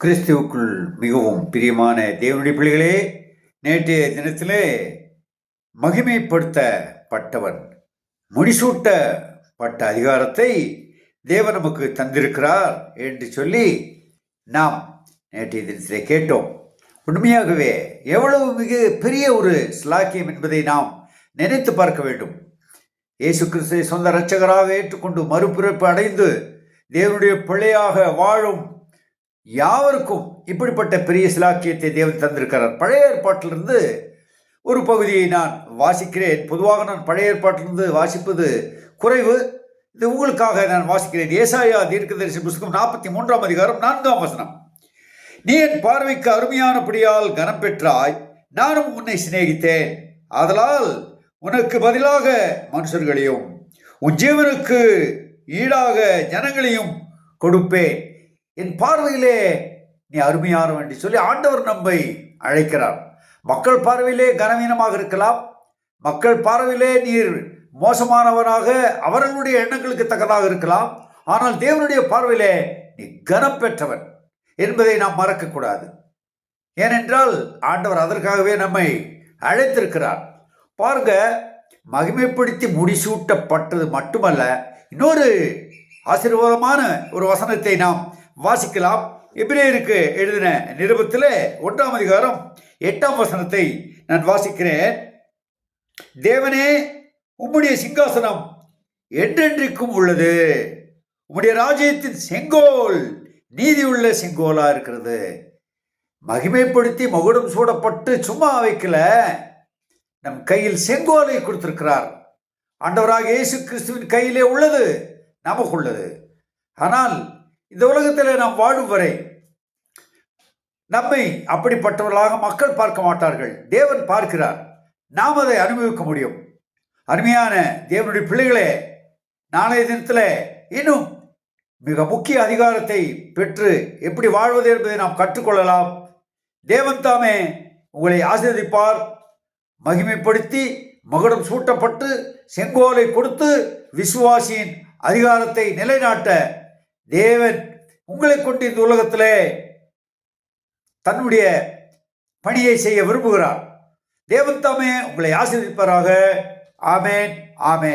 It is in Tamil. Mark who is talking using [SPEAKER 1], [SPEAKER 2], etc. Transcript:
[SPEAKER 1] கிறிஸ்துவுக்குள் மிகவும் பிரியமான தேவனுடைய பிள்ளைகளே நேற்றைய தினத்திலே மகிமைப்படுத்தப்பட்டவன் முடிசூட்டப்பட்ட அதிகாரத்தை தேவன் நமக்கு தந்திருக்கிறார் என்று சொல்லி நாம் நேற்றைய தினத்திலே கேட்டோம். உண்மையாகவே எவ்வளவு மிக பெரிய ஒரு ஸ்லாக்கியம் என்பதை நாம் நினைத்து பார்க்க வேண்டும். இயேசு கிறிஸ்துவை சொந்த இரட்சகராக ஏற்றுக்கொண்டு மறுபிறப்பு அடைந்து தேவனுடைய பிள்ளையாக வாழும் யாவருக்கும் இப்படிப்பட்ட பெரிய சிலாக்கியத்தை தேவன் தந்திருக்கிறார். பழைய ஏற்பாட்டிலிருந்து ஒரு பகுதியை நான் வாசிக்கிறேன். பொதுவாக நான் பழைய ஏற்பாட்டிலிருந்து வாசிப்பது குறைவு. இது உங்களுக்காக நான் வாசிக்கிறேன். ஏசாயா தீர்க்கதரிசி புஸ்தகம் நாற்பத்தி மூன்றாம் அதிகாரம் நான்காம் வசனம். நீ என் பார்வைக்கு அருமையானபடியால் கனம் பெற்றாய். நானும் உன்னை சிநேகித்தேன். ஆதலால் உனக்கு பதிலாக மனுஷர்களையும் உன் ஜீவனுக்கு ஈடாக ஜனங்களையும் கொடுப்பேன். என் பார்வையிலே நீ அருமையானவன் என்று சொல்லி ஆண்டவர் நம்மை அழைக்கிறார். மக்கள் பார்வையிலே கனவீனமாக இருக்கலாம். மக்கள் பார்வையிலே நீர் மோசமானவனாக அவர்களுடைய எண்ணங்களுக்கு தக்கதாக இருக்கலாம். ஆனால் தேவனுடைய பார்வையிலே நீ கனம் பெற்றவன் என்பதை நாம் மறக்கக்கூடாது. ஏனென்றால் ஆண்டவர் அதற்காகவே நம்மை அழைத்திருக்கிறார். பாருங்க மகிமைப்படுத்தி முடிசூட்டப்பட்டது மட்டுமல்ல இன்னொரு ஆசீர்வாதமான ஒரு வசனத்தை நாம் வாசிக்கலாம். எபிரேயருக்கு எழுதின நிருபத்தில் ஒன்றாம் அதிகாரம் எட்டாம் வசனத்தை நான் வாசிக்கிறேன். தேவனே உம்முடைய சிங்காசனம் என்றென்றைக்கும் உள்ளது. உம்முடைய ராஜ்யத்தின் செங்கோல் நீதி உள்ள செங்கோலா இருக்கிறது. மகிமைப்படுத்தி மகுடம் சூடப்பட்டு சும்மா வைக்கல. நம் கையில் செங்கோலை கொடுத்திருக்கிறார். ஆண்டவராக இயேசு கிறிஸ்துவின் கையிலே உள்ளது நமக்கு உள்ளது ஆனால் இந்த உலகத்தில் நாம் வாழும் வரை நம்மை அப்படிப்பட்டவர்களாக மக்கள் பார்க்க மாட்டார்கள். தேவன் பார்க்கிறார். நாம் அதை அனுபவிக்க முடியும். அருமையான தேவனுடைய பிள்ளைகளே நாளைய தினத்தில் இன்னும் மிக முக்கிய அதிகாரத்தை பெற்று எப்படி வாழ்வது என்பதை நாம் கற்றுக்கொள்ளலாம். தேவன் தாமே உங்களை ஆசீர்வதிப்பார். மகிமைப்படுத்தி மகுடம் சூட்டப்பட்டு செங்கோலை கொடுத்து விசுவாசியின் அதிகாரத்தை நிலைநாட்ட தேவன் உங்களை கொண்டு இந்த உலகத்திலே தன்னுடைய பணியை செய்ய விரும்புகிறார். தேவன் தாமே உங்களை ஆசிரியப்பாராக ஆமேன் ஆமேன்.